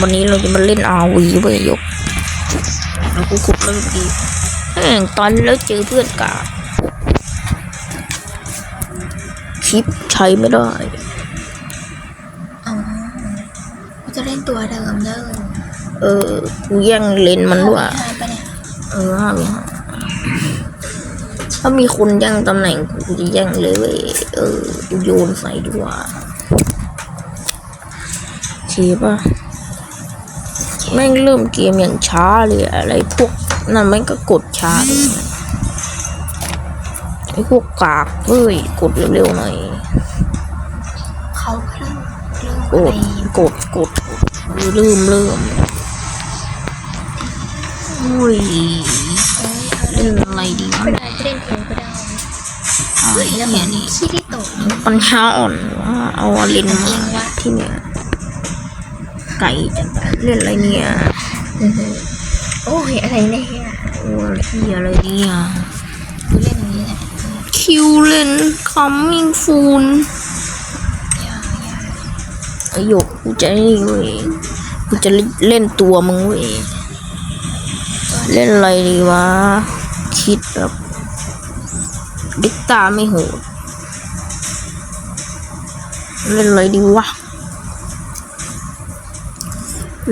วันนี้เราจะมาเล่นอาวีเว้ยยกแล้วกูขุดแล้วดีแม่งตอนแล้วเจอเพื่อนกาชิปใช้ไม่ได้อ๋อกูจะเล่นตัวเดิมเดิมเออ กูแย่งเลนมันด้วยหายไปเนี่ยเออห้ามีห้าถ้ามีคนแย่งตำแหน่งกูกูจะแย่งเลยเว้ยเออ กูโยนใส่ดีกว่าเชีป่ะ แม่งเริ่มเกมอย่างช้าเลยอะอะไรพวกนั่นแม่งก็กดช้าด้วยนะไอ้พวกกากเฮ้ยกดเร็วๆหน่อยเขาเริ่มเริ่มกไปดกดกดลืมลืมอุ้ยเอ้ยเอาเล่นอะไรดีวะก็ได้เล่นเองก็ได้อะไรแล้วเนี่ยมันนี่ขี้ที่ตกปัญญาอ่อนว่าเอาเลนมาที่เนี่ย ไก่จะเล่นอะไรเนี่ยโอ้ยอะไรเนี่ยโอ้ยเหียอะไรเนี่ยกูเล่นอย่างนี้แหละคิวเล่นคัมมิ่งฟูนอย่าอย่าไอหยกกูจะนี่เว้ยกูจะเล่นตัวมึงเว้ยเล่นอะไรดีวะ คิดแบบดิกตาไม่โหดเล่นอะไรดีวะ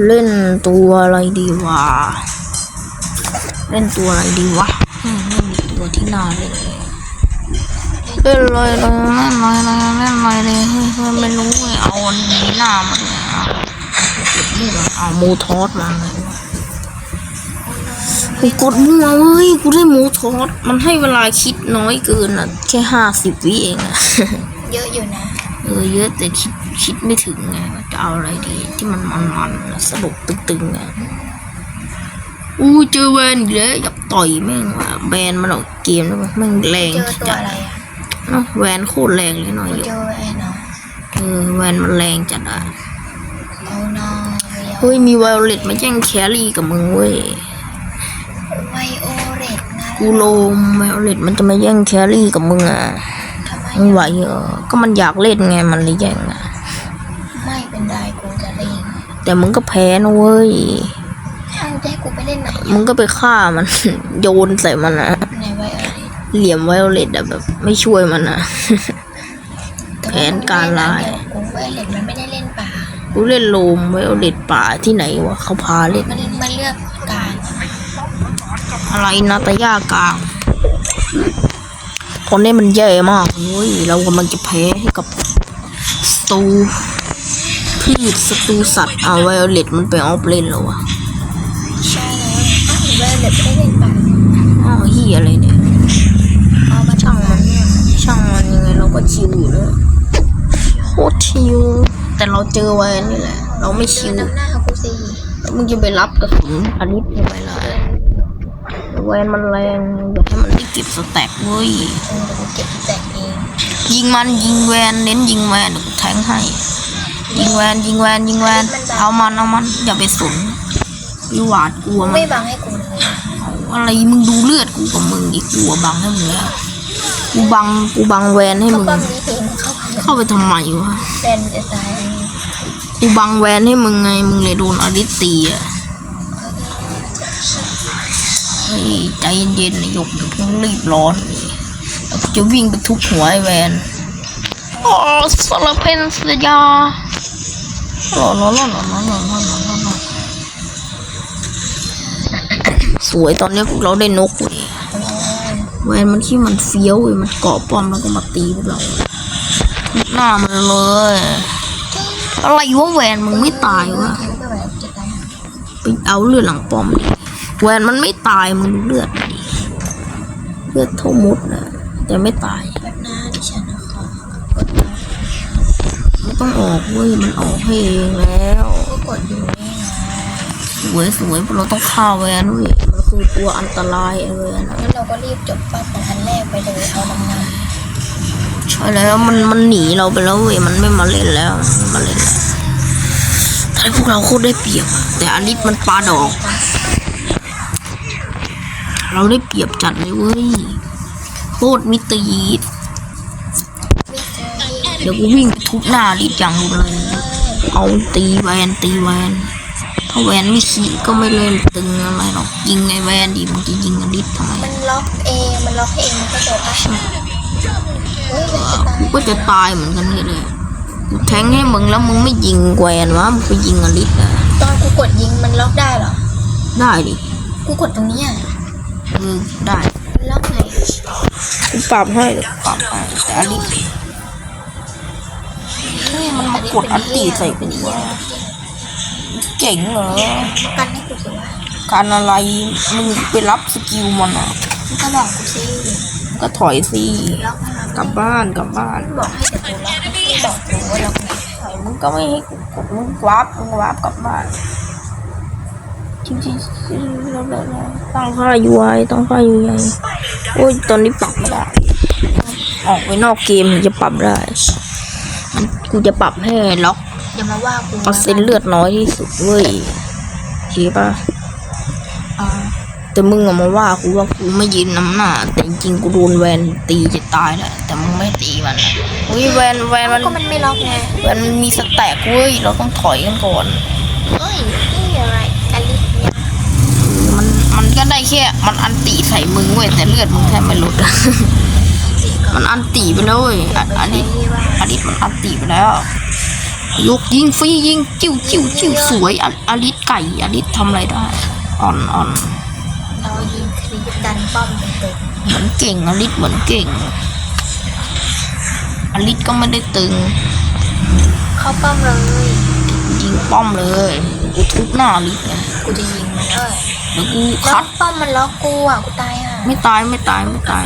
เล่นตัวอะไรดีวะ เล่นตัวอะไรดีวะอืมไม่มีตัวที่น่าเล่นเลยเล่นอะไรเลยเล่นอะไรเลยเล่นอะไรเลยเฮ้ยเฮ้ยไม่รู้เลยเอาอันนี้หน้ามาเลยเอาเอามูทอสมาเลยกูกดมั่วเว้ยกูได้มูทอสมันให้เวลาคิดน้อยเกินอะ แค่ห้าสิบวิเองอะ เยอะอยู่นะ เออเยอะแต่คิด คิดไม่ถึงไงว่าจะเอาอะไรดี ที่มันมันๆสนุกตึงๆอะอู้เจอแวนอีกแล้วอยากต่อยแม่งว่ะแวนมันออกเกมแล้วแม่งแรงเจอตัวจัดอะไรอะเนาะแวนโคตรแรงเลยหน่อยกูอยู่เจอไอ้เนาะเออแวนมันแรงจัดอะเอานอเรียวเฮ้ยมีไวโอเลตมาแย่งแครี่กับมึงเว้ยไวโอเลตนะกูโลมไวโอเลตมันจะมาแย่งแครี่กับมึงอะทำไมมึงไหวเหรอก็มันอยากเล่นไงมันเลยแย่งอะ แต่มึงก็แพ้นะเว้ยถ้ามึงจะให้กูไปเล่นไหนมึงก็ไปฆ่ามัน โยนใส่มันอะในไวโอเลตเหลี่ยมไวโอเลตอะแบบ ไม่ช่วยมันอะแผนการร้ายกูไวโอเลตมันไม่ได้เล่นป่ากูเล่นโลมไวโอเลตป่าที่ไหนวะเขาพาเล่นมันมันเลือกกลางอะไรนาตายากลางตอนนี้มันแย่มากเว้ยเรากำลังจะแพ้ให้กับสตู พืชสตูสัตว์เอาไวโอเลตมันไปออฟเลนแล้ววะใช่แล้วอ้าวไวโอเลตไม่ได้เล่นป่าอ้าวเฮียอะไรเนี่ยเอามาช่างมันช่างมันยังไงเราก็ชิวอยู่แล้วโคตรชิวแต่เราเจอไว้นี่แหละ เราไม่ชิวน้ำหน้ากูสิแล้วมึงจะไปรับกระสุนอันนี้ทำไมล่ะแวนมันแรงอยากให้มันได้เก็บสแต็กเว้ยเออเดี๋ยวกูเก็บแตกเองยิงมันยิงแวนเน้นยิงแวนเดี๋ยวกูแทงให้ ยิงแวนยิงแวนยิงแวนเอามันเอามันอย่าไปสนอีหวาดกลัวมัไม่นบังให้กูเลยอะไรมึงดูเลือดกูกับมึงอีกกลัวบังให้มึงแล้วกูบังกูบังแวนให้เขามึงปั๊มนี้เองเขาปั๊มเข้าไปทำไมวะแฟนจะตายกูบังแวนให้มึงไงมึงเลยโดนอริสตีอะเฮ้ยใจเย็นๆนะหยกอย่าเพิ่งรีบร้อนแล้วกูจะวิ่งไปทุบหัวไอ้แวนอ๋อสารเพนสยา หล่อหล่อหล่อหล่อหล่อหลอหล่อหลอหล่อสวยตอนนี้พวกเราได้นกเว้ยแวนมันที่มันเฟี้ยวเว้ยมันเกาะป้อมแล้วก็มาตีพวกเราหน้ามันเลย อะไรวะแวนมึงไม่ตายวะไปเอาเลือดหลังป้อมดิแวนมันไม่ตายมึงดูเลือดเลือดเท่ามุดนะแต่ไม่ตายแบบหน้าดิฉันนะคะไม่ ต้องออกเว้ย มันออกให้เองแล้วก็กดอยู่นี่นะสวยสวยเราต้องฆ่าแวนเว้ย มันคือตัวอันตรายไอ้แวนอะงั้นเราก็รีบจบป้าแต่อันแรกไปเลยเอาน้ำมันใช่แล้วมันมันหนีเราไปแล้วเว้ย มันไม่มาเล่นแล้วมันไม่มาเล่นแล้วแต่พวกเราโคตรได้เปรียบอะแต่อันนี้มันปาดอก เราได้เปรียบจัดเลยเว้ย โคตรมิตรีด เดี๋ยวกูวิ่งไปทุบหน้าดิจังเลยเอาตีแวนตีแวนถ้าแวนไม่ขี่ก็ไม่เล่นตึงอะไรหรอกยิงไงแวนดิมึงจะยิงอลิสทำไมมันล็อกเองมันล็อกให้เองมันก็เกิดปะเฮ้ยมันจะตายกูก็จะตายเหมือนกันนี่เลยกูแทงให้มึงแล้วมึงไม่ยิงแวนวะมึงไปยิงอลิสอะตอนกูกดยิงมันล็อกได้เหรอได้ดิกูกดตรงเนี้ยเออได้มันล็อกไงกูปรับให้เดี๋ยวปรับให้แต่อลิส นี่มันมากดอันตีใส่กูวะเก่งเหรอ กันให้กูสิวะการอะไรมึงไปรับสกิลมันอะมึงก็บอกกูสิก็ถอยสิล็อกมากลับบ้านกลับบ้าน บอกให้แต่กูล็อกไม่บอกกูว่าล็อกไงถอยมึงก็ไม่ให้กูกดมึงวาร์ปมึงวาร์ปกลับบ้านจริงๆแล้วแล้วตั้งค่า UI ตั้งค่า UI โอ้ยตอนนี้ปรับไม่ได้ ออกไปนอกเกมถึงจะปรับได้มัน กูจะปรับให้ล็อกอย่ามาว่ากูเปอร์เซ็นต์เลือดน้อยที่สุดเว้ยเห็นปะอ่าแต่มึงอะมาว่ากูว่ากูไม่ยืนน้ำหน้า แต่จริงๆกูโดนแวนตีจะตายแหละแต่มึงไม่ตีมันอะอุ้ยแวนแวนมันก็มันไม่ล็อกไงแวนมันมีสแต็กเว้ยเราต้องถอยกันก่อน เอ้ยนี่อะไรอลิสเนี่ยมันมันก็ได้แค่ มันอันตีใส่มึงเว้ยแต่เลือดมึงแทบไม่ลดอะสิก่อ มันนอันตีไปแล้วเว้ยอะอันนี้ที่ว่าอันนี้มันอันตีไปแล้วยกยิงฟรียิงจิ้วจิ้วจิ้วสวยอะอลิสไก่อลิสทำอะไรได้อ่อนอ่อนเรายิงคลิปดันป้อมเป็นตึกเหมือนเก่งอลิสเหมือนเก่งอลิสก็ไม่ได้ตึง เข้าป้อมเลย ยิงป้อมเลยกูทุบหน้าอลิสไงกูจะยิงมันเอ้ย เดี๋ยวกูแล้คัวดป้อมมันล็อกกูอะกูตายอะไม่ตายไม่ตายไม่ตาย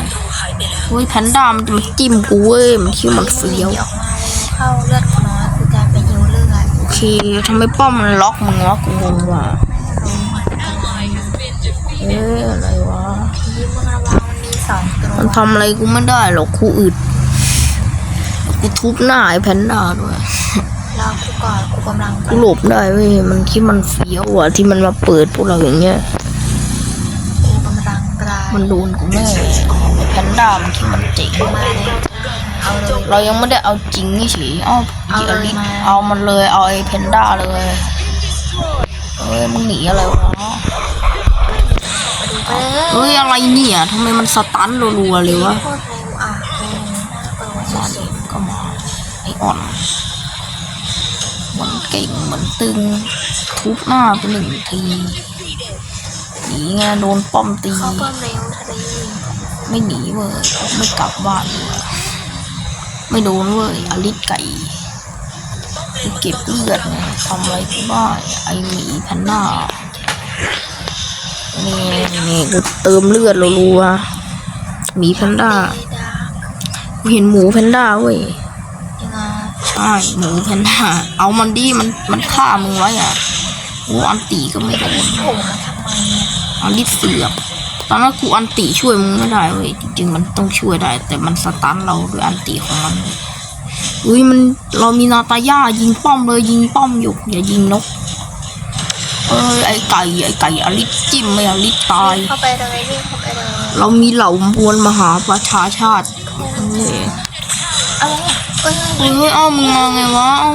เฮ้ยแพนด้ามันจะมาจิ้มกูเว้ยมันคิดว่ามันเฟี้ยวออกมาเลยเข้าเลือดกูน้อยกูจะไปยิวเลือดโอเคทำไมป้อมมันล็อกมึงวะกูงงว่ะเอ๊ะอะไรวะทีมึงระวังมันมีสองตัวมันทำอะไรกูไม่ได้หรอกกูอึดกูทุบหน้าไอ้แพนด้าด้วย รอกูก่อนกูกำลังไปกูหลบได้เว้ยมันคิดมันเฟี้ยวอะที่มันมาเปิดพวกเราอย่างเงี้ยกูกำลังกลายมันโดนกูแน่แพนด้ามันคิดมันเจ๋งมาเลยเอาเลยเรายังไม่ได้เอาจริงนี่สิเอาเอาเลยลิมาเอามันเลยเอาไอ้แพนด้าเลยเอ้ยมึงหนีอะไรวะเออเฮ้ยอะไรเนี่ยทำไมมันสตันรัวๆเลยวะโคตรเร็วอะกูน่ากลัวมาสุดิดก็มาไอ้อ่อน เก่งเหมือนตึง ทุบหน้าไปหนึ่งทีหนีไงโดนป้อมตี เขาป้อมเร็วทะเลไม่หนีเว้ยไม่กลับบ้านเว้ยไม่โดนเว้ยอลิสไก่ไปเก็บเลือดไงทำอะไรก็ได้ไอหมีแพนด้านี่นี่กูเติมเลือดรัวๆหมีแพนด้ากูเห็นหมูแพนด้าเว้ย ใช่หมูแพนด้าเอามันดิมันมันฆ่ามึงไว้อะโอ้อันตีก็ไม่โดนโผล่มาทำไมเนี่ยอันลิเสือกตอนนั้นกูอันตีช่วยมึงไม่ได้เว้ยจริงๆมันต้องช่วยได้ แต่มันสตันเราด้วยอันตีของมันอุ้ยมันเรามีนาตาย่ายิงป้อมเลยยิงป้อมอยู่อย่ายิงนกเอ้ยไอไก่ไอไก่อลิสจิ้มไม่อลิสตายเข้าไปเลยวิ่งเข้าไปเลยเรามีเหล่ามวลมหาประชาชาติเฮ้ยอะไรอะ เอ้ยเฮ้ยเอ้ามึงมาไงวะเอ้า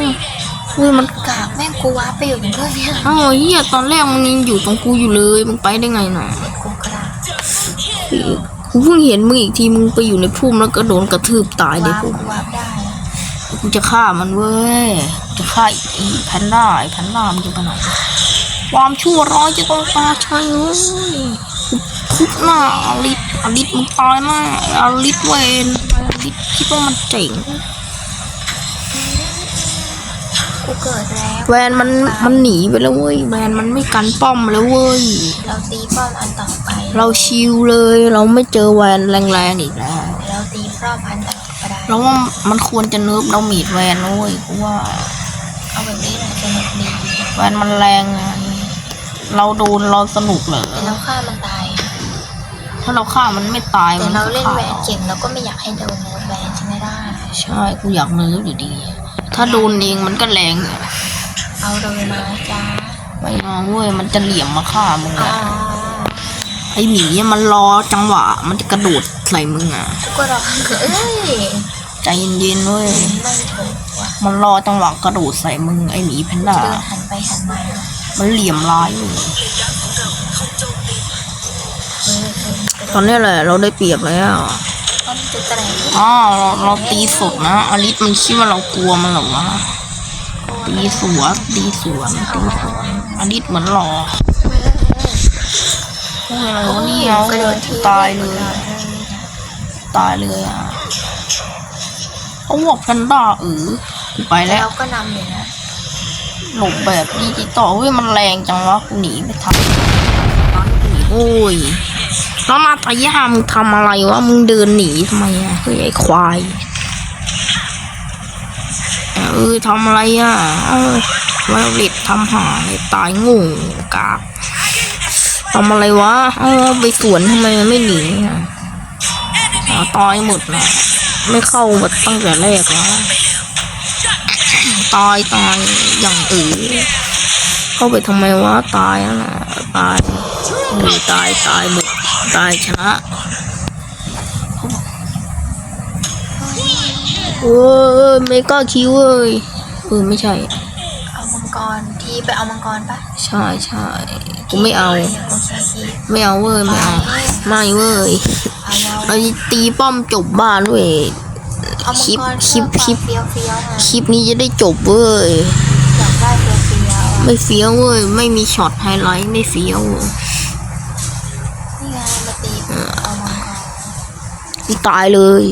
เฮ้ยมันกากแม่งกูว้าไปอยู่เป็นเพื่อนเนี่ยเอ้าเฮียตอนแรกมึงยังอยู่ตรงกูอยู่เลยมึงไปได้ไงน่ะกูกระดาษกูเพิ่งเห็นมึงอีกทีมึงไปอยู่ในพุ่มแล้วก็โดนกระทืบตายเลยว้ากูกูว้าได้อะกูจะฆ่ามันเว้ย จะฆ่าไอ้แพนด้าไอ้แพนด้ามันจะไปไหนความชั่วร้ายจะต้องตาใช่เว้ยกูทุบหน้าอลิสอลิสมึงตายแน่อลิสเวนอลิสคิดว่ามันเจ๋ง กูเกิดแล้วแวนมันมันหนีไปแล้วเว้ยแวนมันไม่กันป้อมแล้วเว้ย เราตีป้อมอันต่อไป เราชิลเลยเราไม่เจอแวนแรงๆอีกแล้วเราตีป้อมอันต่อไปได้เราว่ามันควรจะเนิร์ฟเรามีดแวนนะเว้ยกูว่าเอาแบบนี้แหละสนุกดีแวนมันแรงไงเราโดนเราสนุกเหรอแต่เราฆ่ามันตาย ถ้าเราฆ่ามันไม่ตายแต่มันเราก็เล่นฆ่าแหวนเราเก่งเราก็ไม่อยากให้โดนเนื้อแหวนใช่ไหมได้ใช่กูอยากเนิร์ฟอยู่ดี ถ้าโดนเองมันก็แรงเอาเลยมาจ้าไม่เอาเว้ยมันจะเหลี่ยมมาฆ่ามึงอ๋ออะไอหมีอะมันรอจังหวะ มันจะกระโดดใส่มึงอะกูก็รอเอ้ยใจเย็นๆเว้ยไม่ถูกว่ะมันรอจังหวะกระโดดใส่มึงไอหมีแพนด้าเดินหันไปหันมามันเหลี่ยมร้ายเลยเออเออตอนนี้แหละเราได้เปรียบแล้วต้น จะแตรงอ๋อเราเราตีสดนะอลิสมันคิดว่าเรากลัวมันเหรอวะตีสวนตีสวนตีสวนอลิสเหมือนหล่อโอ้ยอะไรวะเนี่ยกระโดดทีตายเลย ตายเลยอะเขาบอกแพนด้าเออกูไปแล้แล้ววก็นำอยู่นะหลบแบบดิจิตอลเฮ้ยมันแรงจังวะกูหนีไปทำโอ้ย แล้วนาตายามึงทำอะไรวะมึงเดินหนีทำไมอะเฮ้ยไอ้ควายเออทำอะไรอะเอ้าไวโอเลตทำหาตายงูกากทำอะไรวะเอ้าไปสวนทำไมมันไม่หนีอะตายหมดนะไม่เข้ามาตั้งแต่แรกแล้วตายตายอย่างอื่นเข้าไปทำไมวะตายนะตายตายตายหมด ตายชนะโอ้ยเมกาคิวเอ้ยเออไม่ใช่ เอามังกรทีไปเอามังกรปะใช่ใช่กูไม่เอาโอเคทีไม่เอาเว้ยไม่เอาไม่เว้ยเอาเราเราจะตีป้อมจบบ้านเว้ยเอามังคลิปกรคลิปคลิปเฟี้ยวเฟี้ยวๆนะคลิปนี้จะได้จบเว้ยอยากได้เฟี้ยวเฟี้ยวๆอะไม่เฟี้ยวเว้ยไม่มีช็อตไฮไลท์ไม่เฟี้ยว นี่ไงมาตีเอามังกร กูตายเลย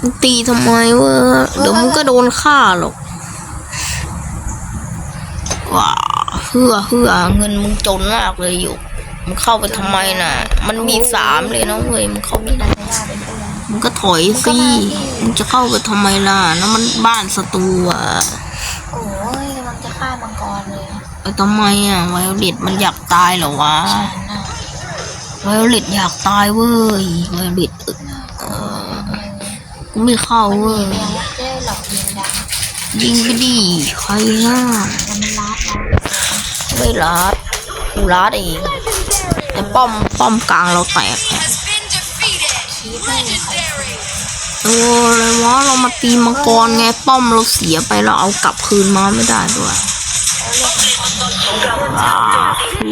มึงตีทำไมวะเดี๋ยวมึงก็โดนฆ่าหรอกว้าเฮือเฮือเงินมึงจนมากเลยอยู่มึงเข้าไปทำไมน่ะ มันมีสามเลยนะเว้ยมึงเข้าไปมีนาตาย่าเป็นเพื่อนมึงก็ถอยสิมึงจะเข้าไปทำไมล่ะนั่นมันบ้านศัตรูอะโอ้ยกำลังจะฆ่ามังกรเลยอะไปทำไมอะไวโอเลตมันอยากตายเหรอวะฉันน่ะ ไวโอเลตอยากตายเว้ยไวโอเลตกูไม่เข้าเว้ยยิงดังยิงไปดิใครน่ะแต่รัดเราไม่รัดกูรัดเองแต่ป้อมป้อมกลางเราแตกโอ้อะไรวะเรามาตีมังกรไงป้อมเราเสียไปเราเอากลับคืนมาไม่ได้ด้วย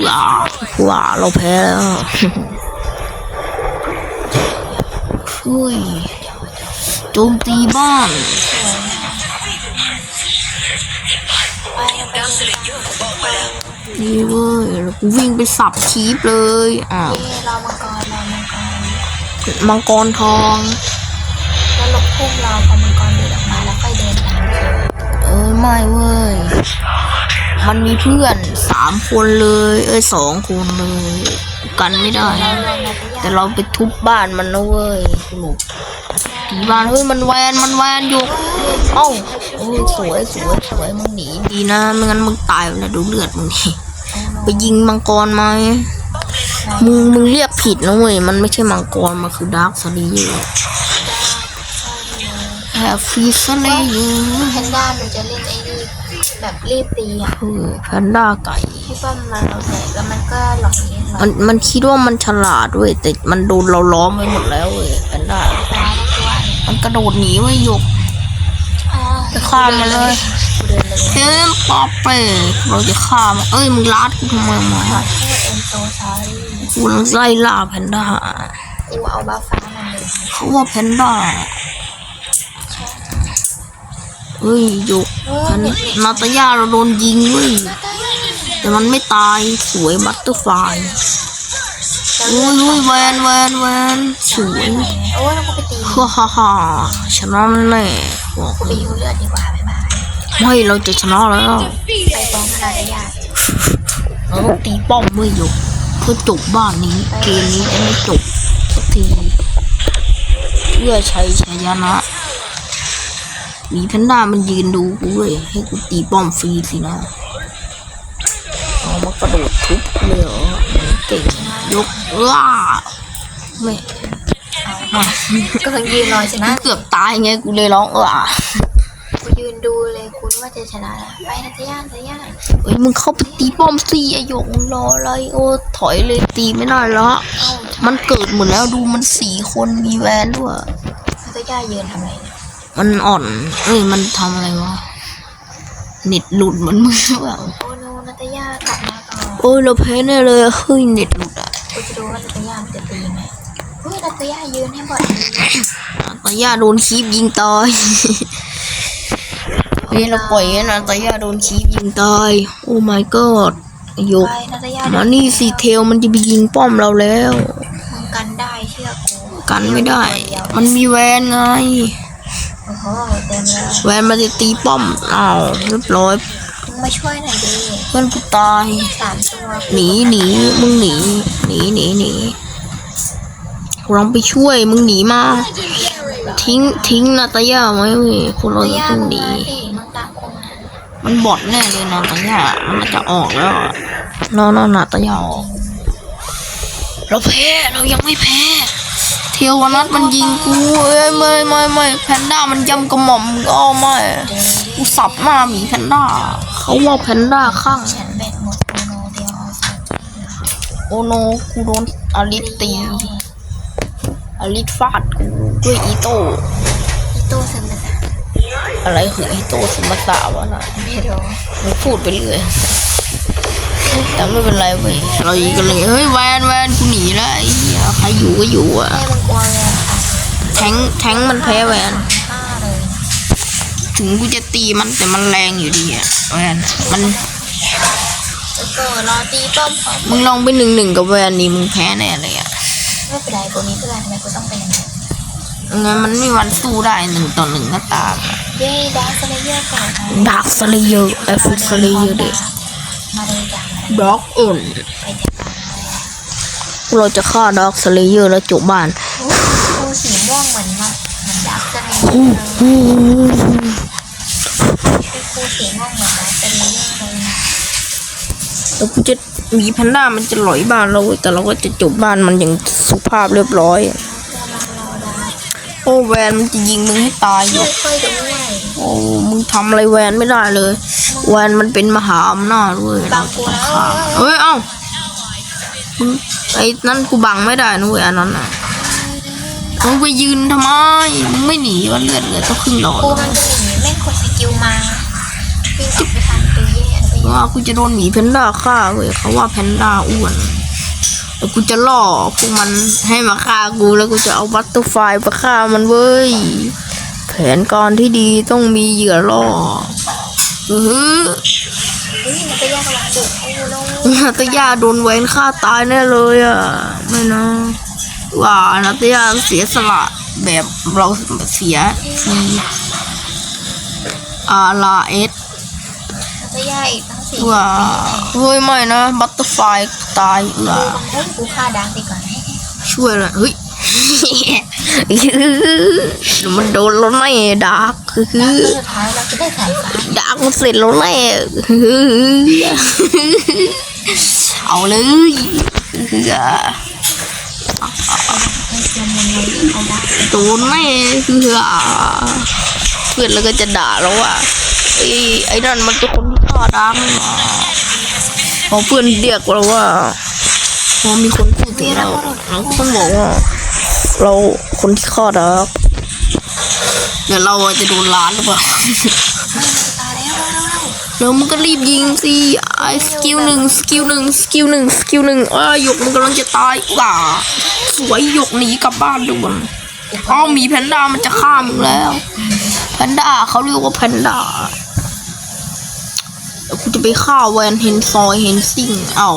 ว้าว้าว้าเราแพ้แล้วอุ้ยโจมตีบ้านนี่เว้ยแล้วกูวิ่งไปสับคีบเลยอ้าวเอ้เรามังกรเรามังกรมังกรทองแล้วหลบพุ่มเราพอมังกรเดินออกมาแล้วค่อยเดินตามเขาเออไม่เว้ย มันมีเพื่อนสามคนเลย เอ้ยสองคนเลย กันไม่ได้ แต่เราไปทุบบ้านมันนะเว้ยสรุปตีบ้านเฮ้ยมันแวนมันแวนอยู่เอ้าโอ้ยสวยสวยสวยมึงหนีดีนะไม่งั้นมึงตายไปแล้วดูเลือดมึงดิไปยิงมังกรไงมึงมึงเรียกผิดนะเว้ยมันไม่ใช่มังกรมันคือดาร์คสลีเยอร์แฮฟฟี่สเลเยอแพนด้ามันจะเล่นไอ้ แบบรีบตีอะเออแพนด้าไก่ที่ป้อมมันเราเสร็จแล้วมันก็หลอกยิงเรามันมันคิดว่ามันฉลาดเว้ยแต่มันโดนเราล้อมไว้หมดแล้วเว้ยแพนด้า ตายแล้วตัวเนี่ยมันกระโดดหนีไว้ยกอ๋อไปฆ่ามันเลย กูเดินเลยเอ็มป๊อปเป้เราจะฆ่ามันเอ้ยมึงลาดกูทำไมมาขอโทษเอ็นโซซารีกูกำลังไล่ล่าแพนด้า กูเอาบ้าฟ้ามันเลยเขาว่าแพนด้า เฮ้ยยกแพนนาตายาเราโดนยิงเว้ยแต่มันไม่ตายสวยบัตเตอร์ไฟโอ้ยโอ้ยแวนแวนแวนสวยโอ้ยแล้วกูไปตีฮ่าฮ่าฮ่าชนะแน่บอกกูไปยูเลือดดีกว่าบ๊ายบายไม่เราจะชนะแล้วไปฟ้องนาตยาเราต้องตีป้อมเว้ยยกเพื่อจบบ้านนี้เกมนี้จะไม่จบสักทีเพื่อใชัยชนะ มีแพนด้ามันยืนดูกูเว้ยให้กูตีป้อมฟรีสินะเอามากระโดดทุบกูเลยเหรอเก่งยกว้าไม่มาก็เพิ่งยืนรอชนะเกือบตายไงกูเลยร้องเออกูยืนดูเลยคุณว่าจะชนะแล้วไปนาตยานาตยาเอ้ยมึงเข้าไปตีป้อมสิไอหยกมึงรออะไรโอ้ถอยเลยตีไม่ได้แล้วเอ้ามันเกิดหมดแล้วดูมันสี่คนมีแวนด้วยนาตยายืนทำอะไรเนี่ย มันอ่อน เอ้ย มันทำอะไรวะ เน็ตหลุดเหมือนมึงหรือเปล่าโอโนนาตยากลับมาก่อนโอ้ยเราแพ้แน่เลยเฮ้ยเน็ตหลุดอะกูจะดูว่านาตยามันจะตีไหมเฮ้ยนาตยายืนให้บอดดีตายาโดนคีบยิงตายเฮ้ยเราปล่อยให้นาตายาโดนคีบยิงตายโอ้ my god ยกไปนาตยามานี่สิเทลมันจะไปยิงป้อมเราแล้วมึงกันได้เชื่อกูกันไม่ได้ มันมีแวนไง แวนมันจะตีป้อมอ้าวเรียบร้อยมึงมาช่วยหน่อยดิเพื่อนกูตายสามตัวหนีหนีมึงหนีหนีหนีหนีกูลองไปช่วยมึงหนีมา ทิ้งทิ้งนาตายาไว้เว้ยพวกเรานาตจะยาต้องมึงหนีมาสิมึงตามกูมามันบอดแน่เลยนาตายามันน่าจะออกแล้วอะนอนนนาตายาออกเราแพ้เรายังไม่แพ้ เทียววันนัดมันยิงกูเอ้ยไม่ไม่ไม่แพนด้ามันยำกระหม่อมก็ไม่กูสับหน้าหมีแพนด้าเขาว่าแพนด้าข้างฉันแบตหมดโอโนเดียวเอาใส่โอโนกูโดนอลิสตีอลิสฟาดกูด้วยอีโต้อีโต้เซนมาอะไรคืออีโต้สมสาวะนะไม่รู้มันพูดไปเรื่อย แต่ไม่เป็นไรเว้ยเราอีกกันเลย เฮ้ยแวนแวนกูหนีแล้วไอ้เหี้ยใครอยู่ก็อยู่อะ ให้มึงกลัวเลยค่ะแทงแทงมันแพ้แวน ฆ่าเลย ถึงกูจะตีมันแต่มันแรงอยู่ดีอะแวนอะมันแล้วก็รอตีป้อมของมึงลองไปหนึ่งหนึ่งกับแวนนี่มึงแพ้แน่เลยอะไม่เป็นไรกูมีเพื่อนทำไมกูต้องเป็นอย่างนั้นงั้นมันไม่มีวันสู้ได้หนึ่งต่อหนึ่งก็ตามเย้ดาร์คเลเยอร์ก่อนนะดาร์คสเลเยอร์ไอฟิสเลเยอร์เด็ก ดอกอุ่นไปจัดการเลยเราจะฆ่าดอกสเลเยอร์แล้วจบบ้านโอ้กูสีม่วงเหมือนมาเหมือนดาร์คเลเยอร์กูสีม่วงเหมือนดาร์คเลเยอร์เลยนะแล้วกูจะมีแพนด้ามันจะหลอยบ้านเราเว้ยแต่เราก็จะจบบ้านมันอย่างสุภาพเรียบร้อย คโอ้แวนมันจะยิงมึงให้ตายอยู่ค่อยๆด้วยโอ้มึงทำอะไรแวนไม่ได้เลย แวนมันเป็นมหาอำนาจเว้ยบางกูแล้วเอ้ยเอ้ามึงไอ้นั่นกูบังไม่ได้นะเว้ยอันนั้นอะมึงไปยืนทำไมมึงไม่หนีวะเลือดเหลือต้องครึ่งหลอดกูมันจะหนีแม่งกดสกิลมาวิ่งออกไปทันตัวเย่ไปว่ากูจะโดนหมีแพนด้าฆ่าเว้ยเขาว่าแพนด้าอ้วน แล้วกูจะล่อพวกมันให้มาฆ่ากูแล้วกูจะเอาบัตเตอร์ไฟไปฆ่ามันเว้ย แผนการที่ดีต้องมีเหยื่อล่ออือหือเฮ้ยมันาตยาโดนแหวนฆ่าตายแน่เลยอะ ไม่นะ ว่านาตยาเสียสละแบบเราเสียทีอาลาเอส มันก็แยกอีกทั้งสี่ว่าเฮ้ยไม่นะบัตเตอร์ไฟตายว่าเฮ้ยกูฆ่าดังดีกว่าไหมช่วยเลยเฮ้ยเดี๋ยวมันโดนเราแน่ดาร์กคือแล้วสุดท้ายเราจะได้สายฟ้าดาร์กมันเสร็จแล้วแน่เอาเลยให้เซียนมันเลยเอาได้โดนแน่คือเพื่อนแล้วก็จะด่าเราว่าไอ้ไอ้นั่นมันเป็นคนที่ฆ่า ดังพอเพื่อนเรียกเราว่าพอมีคนพูดถึงเราเราต้องบอกว่าเราคนที่ฆ่าดักเดี๋ยวเราจะโดนล้านหรือเปล่าแล้วมึงก็รีบยิงสิไอ้สกิลหนึ่งสกิลหนึ่งสกิลหนึ่งสกิลหนึ่งอ้ายหยกมันกำลังจะตายว่ะสวยหยกหนีกลับบ้านด่วนอ้าวมีแพนด้ามันจะฆ่ามึงแล้วแพนด้าเขาเรียกว่าแพนด้า กูจะไปฆ่าแวนเฮนซอยเฮนซิงเอา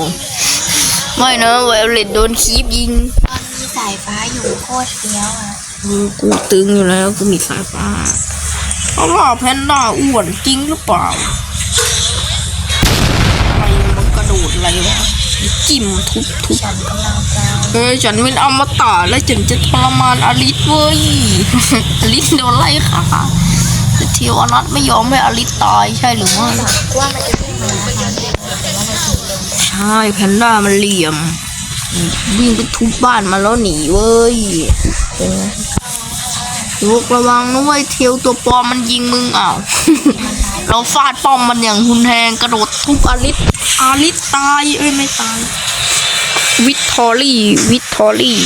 ไม่นะไวโอเลตโดนคีบยิงตอนมีสายฟ้าอยู่โคตรเฟี้ยวอะอืมกูตึงอยู่แล้วกูมีสายฟ้าเพราะว่าแพนด้าอ้วนจริงหรือเปล่าอะไรมันกระโดดอะไรวะจิ้มทุบทุบฉันกำลังจะเฮ้ยฉันเป็นอมตะและฉันจะทรมานอลิสเว้ยอลิสโดนไล่ค่ะ เทวอนัทไม่ยอมให้อลิสตายใช่หรือไม่กว่าใช่แพนด้ามันเหลี่ยม วิ่งไปทุบบ้านมาแล้วหนีเว้ยเป็นไงลูกระวังนะเว้ยเทวตัวปอมมันยิงมึงอ้าวเราฟาดป้อมมันอย่างหุนแหงกระโดดทุบอลิสอลิสตายเอ้ยไม่ตายวิททอรี่วิททอรี่